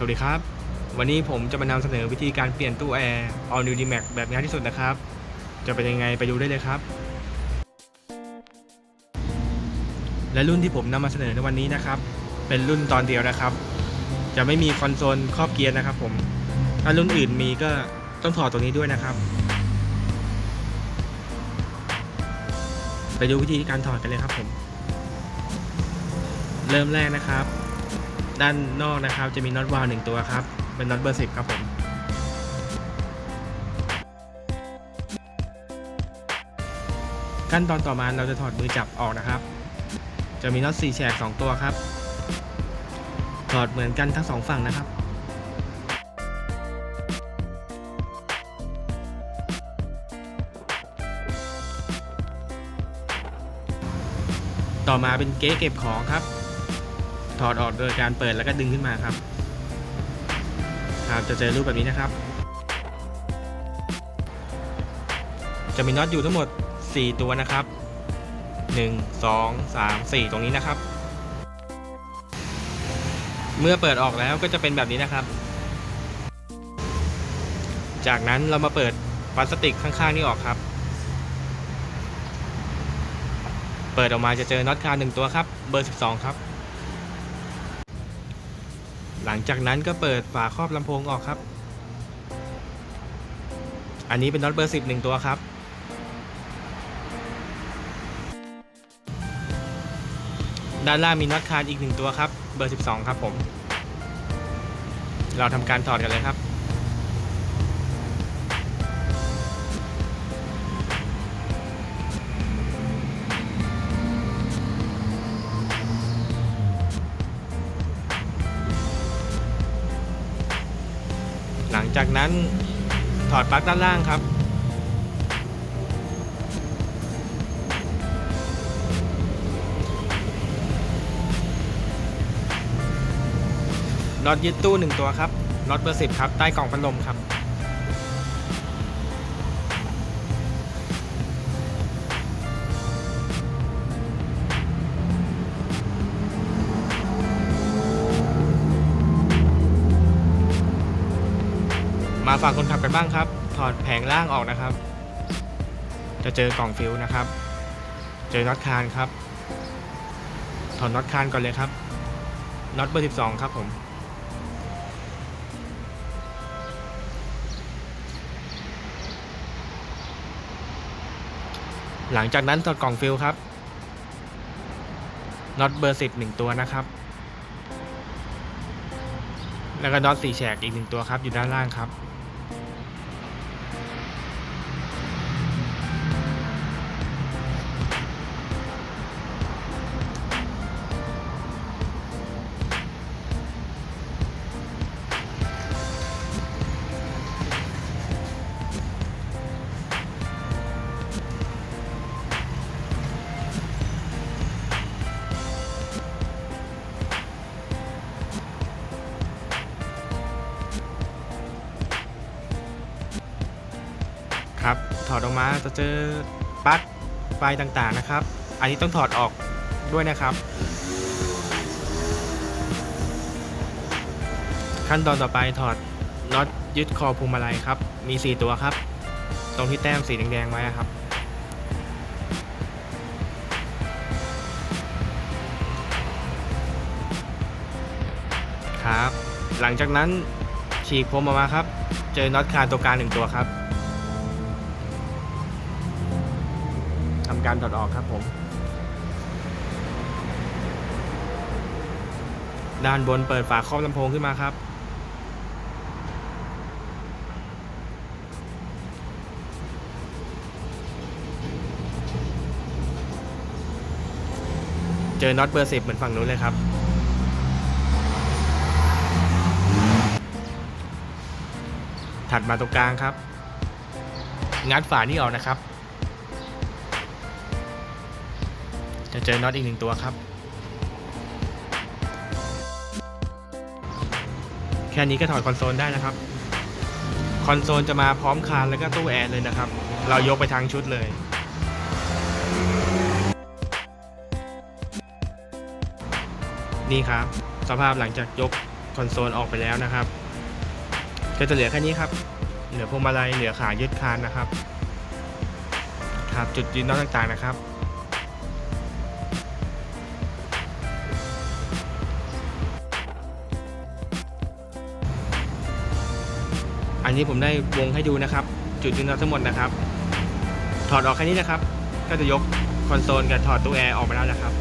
สวัสดีครับ วันนี้ผมจะมานำเสนอวิธีการเปลี่ยนตู้แอร์ All New D-Max แบบง่ายที่สุดนะครับ จะเป็นยังไงไปดูได้เลยครับ และรุ่นที่ผมนำมาเสนอในวันนี้นะครับ เป็นรุ่นตอนเดียวนะครับ จะไม่มีคอนโซลครอบเกียร์นะครับ ผม ถ้ารุ่นอื่นมีก็ต้องถอดตรงนี้ด้วยนะครับ ไปดูวิธีการถอดกันเลยครับผม เริ่มแรกนะครับ ด้านนอกนะครับ จะมีน็อตวาล์วหนึ่งตัวครับ เป็นน็อตเบอร์สิบครับผมขั้นตอนต่อมาเราจะถอดมือจับออกนะครับ จะมีน็อตสี่แฉกสองตัวครับ ถอดเหมือนกันทั้งสองฝั่งนะครับ ต่อมาเป็นเก๊เก็บของครับ ถอดออกโดยการเปิดแล้วก็ดึงขึ้นมาครับ ครับจะเจอรูปแบบนี้นะครับ จะมีน็อตอยู่ทั้งหมด 4 ตัวนะครับ 1 2 3 4 ตรงนี้นะครับ เมื่อเปิดออกแล้วก็จะเป็นแบบนี้นะครับ จากนั้นเรามาเปิดพลาสติกข้างๆนี่ออกครับ เปิดออกมาจะเจอน็อตคาหนึ่งตัวครับ เบอร์ 12 ครับ หลังจากนั้นก็เปิดฝาครอบลำโพงออกครับ อันนี้เป็นน็อตเบอร์10หนึ่งตัวครับ ด้านล่างมีน็อตคานอีกหนึ่งตัวครับ เบอร์ 12 ครับผม เราทำการถอดกันเลยครับ จากนั้นถอดปลั๊กด้านล่างครับ น็อตยึดตู้หนึ่งตัวครับน็อตเบอร์สิบครับ ใต้กล่องพัดลมครับ มาฝั่งคนขับกันบ้างครับ ถอดแผงล่างออกนะครับ จะเจอกล่องฟิวนะครับ เจอน็อตคานครับ ถอดน็อตคานก่อนเลยครับน็อตเบอร์12 ครับผม หลังจากนั้นถอดกล่องฟิลครับน็อตเบอร์10 1ตัวนะครับ แล้วก็น็อตสี่แฉกอีกหนึ่งตัวครับอยู่ด้านล่างครับ ถอดออกมาจะเจอปลั๊กไฟต่างๆนะครับ อันนี้ต้องถอดออกด้วยนะครับ ขั้นตอนต่อไปถอดน็อตยึดคอพวงมาลัยครับ มี 4 ตัวครับ ตรงที่แต้มสีแดงๆไว้ครับ ครับ หลังจากนั้นฉีกพรมออกมาครับ เจอน็อตคาตัวกลางหนึ่งตัวครับ ทำการถอดออกครับผม ด้านบนเปิดฝาครอบลำโพงขึ้นมาครับ เจอน็อตเบอร์สิบเหมือนฝั่งนู้นเลยครับถัดมาตรงกลางครับ งัดฝานี่ออกนะครับ เจอน็อตอีกหนึ่งตัวครับ แค่นี้ก็ถอดคอนโซลได้นะครับ คอนโซลจะมาพร้อมคานแล้วก็ตู้แอร์เลยนะครับ เรายกไปทางชุดเลย นี่ครับ สภาพหลังจากยกคอนโซลออกไปแล้วนะครับ ก็จะเหลือแค่นี้ครับ เหลือพวงมาลัยเหลือขายึดคานนะครับ ครับจุดยืนน็อตต่างๆนะครับ อันนี้ผมได้วงให้ดูนะครับ จุดยืนน็อตทั้งหมดนะครับ ถอดออกแค่นี้นะครับ ก็จะยกคอนโซลกับถอดตู้แอร์ออกมาแล้วนะครับ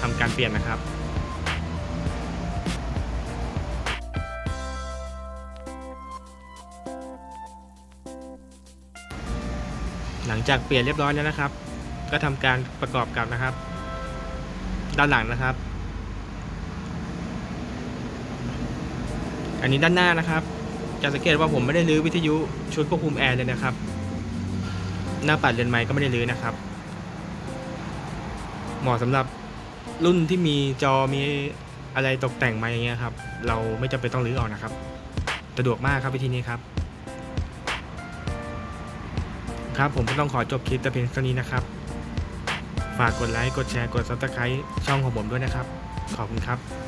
ทำการเปลี่ยนนะครับหลังจากเปลี่ยนเรียบร้อยแล้วนะครับ ก็ทำการประกอบกับนะครับ ด้านหลังนะครับ อันนี้ด้านหน้านะครับ จะสังเกตว่าผมไม่ได้รื้อวิทยุชุดควบคุมแอร์เลยนะครับ หน้าปัดเรือนไม้ก็ไม่ได้รื้อนะครับ เหมาะสำหรับรุ่นที่มีจอมีอะไรตกแต่งมาอย่างเงี้ยครับ เราไม่จำเป็นต้องรื้อออกนะครับ สะดวกมากครับวิธีนี้ครับ ครับผมก็ต้องขอจบคลิปแต่เพียงเท่านี้นะครับ ฝากกดไลค์ กดแชร์ กด subscribe ช่องของผมด้วยนะครับ ขอบคุณครับ